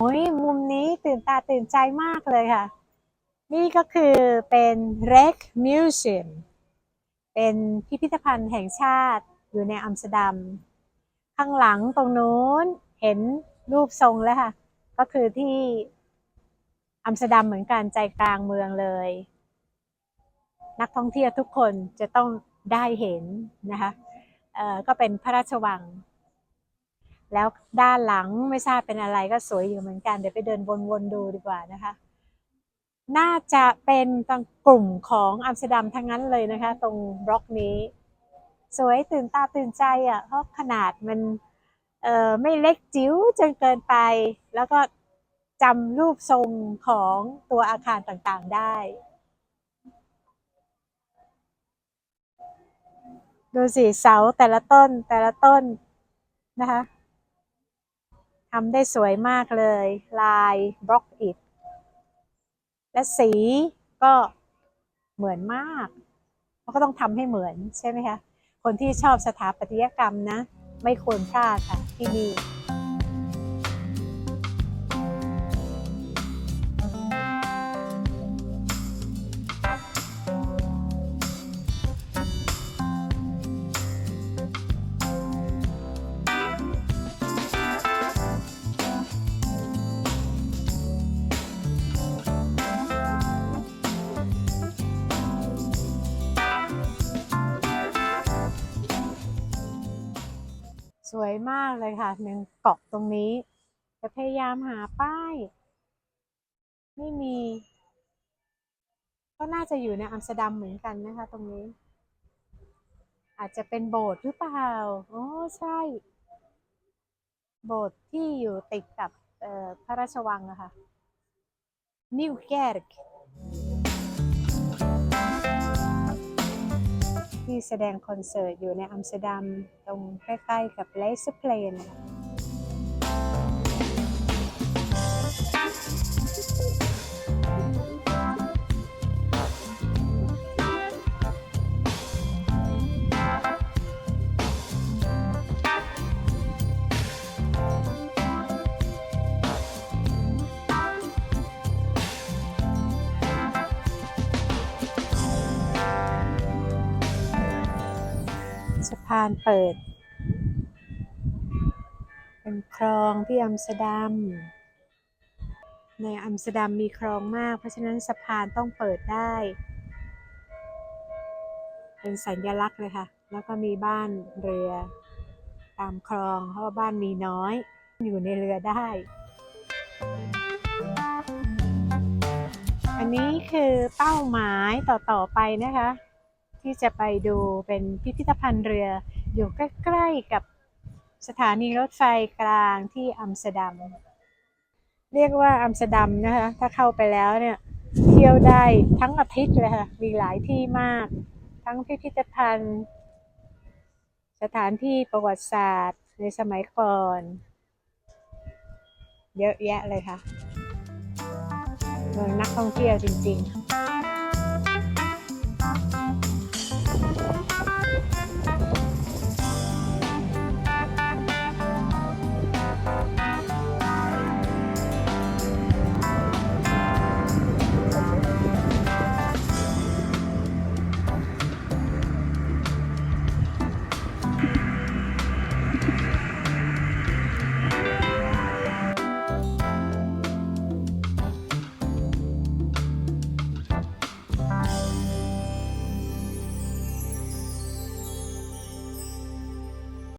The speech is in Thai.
โอ้ยมุมนี้ตื่นตาตื่นใจมากเลยค่ะ นี่ก็คือเป็น Rek Museum เป็นพิพิธภัณฑ์แห่งชาติอยู่ในอัมสเตอร์ดัม ข้างหลังตรงนู้นเห็นรูปทรงแล้วค่ะ ก็คือที่อัมสเตอร์ดัมเหมือนกันใจกลางเมืองเลย นักท่องเที่ยวทุกคนจะต้องได้เห็นนะคะก็เป็นพระราชวัง แล้วด้านหลังไม่ทราบเป็นอะไรก็สวยอยู่เหมือนกัน เดี๋ยวไปเดินวนๆดูดีกว่านะคะ น่าจะเป็นตรงกลุ่มของอัมสเตอร์ดัมทั้งนั้นเลยนะคะ ตรงบล็อกนี้ สวยตื่นตาตื่นใจอะเพราะขนาดมันเออไม่เล็กจิ๋วจนเกินไป แล้วก็จำรูปทรงของตัวอาคารต่างๆได้ ดูสิเสาแต่ละต้นแต่ละต้นนะคะ ทำได้สวยมากเลย ลายบล็อกอิฐและสีก็เหมือนมากเราก็ต้องทำให้เหมือนใช่ไหมคะ คนที่ชอบสถาปัตยกรรมนะ ไม่ควรพลาดค่ะที่นี่ สวยมากเลยค่ะหนึ่งเกาะตรงนี้ จะพยายามหาป้าย ไม่มี ก็น่าจะอยู่ในอัมสเตอร์ดัมเหมือนกันนะคะ ตรงนี้ อาจจะเป็นโบสถ์หรือเปล่าโอ๋อใช่ โบสถ์ที่อยู่ติดกับพระราชวังอะค่ะนิวแกร์ แสดงคอนเสิร์ตอยู่ในอัมสเตอร์ดัมตรงใกล้ๆกับเลสเพลน สะพานเปิด เป็นคลองที่อัมสเตอร์ดัม ในอัมสเตอร์ดัมมีคลองมาก เพราะฉะนั้นสะพานต้องเปิดได้ เป็นสัญลักษณ์เลยค่ะ แล้วก็มีบ้านเรือตามคลอง เพราะว่าบ้านมีน้อย อยู่ในเรือได้ อันนี้คือเป้าหมายต่อๆไปนะคะ ที่จะไปดูเป็นพิพิธภัณฑ์เรืออยู่ใกล้ๆกับสถานีรถไฟกลางที่อัมสเตอร์ดัม เรียกว่าอัมสเตอร์ดัมนะคะ ถ้าเข้าไปแล้วเนี่ยเที่ยวได้ทั้งอาทิตย์เลยค่ะ มีหลายที่มาก ทั้งพิพิธภัณฑ์ สถานที่ประวัติศาสตร์ในสมัยก่อน เยอะแยะเลยค่ะเมืองนักท่องเที่ยวจริง ๆ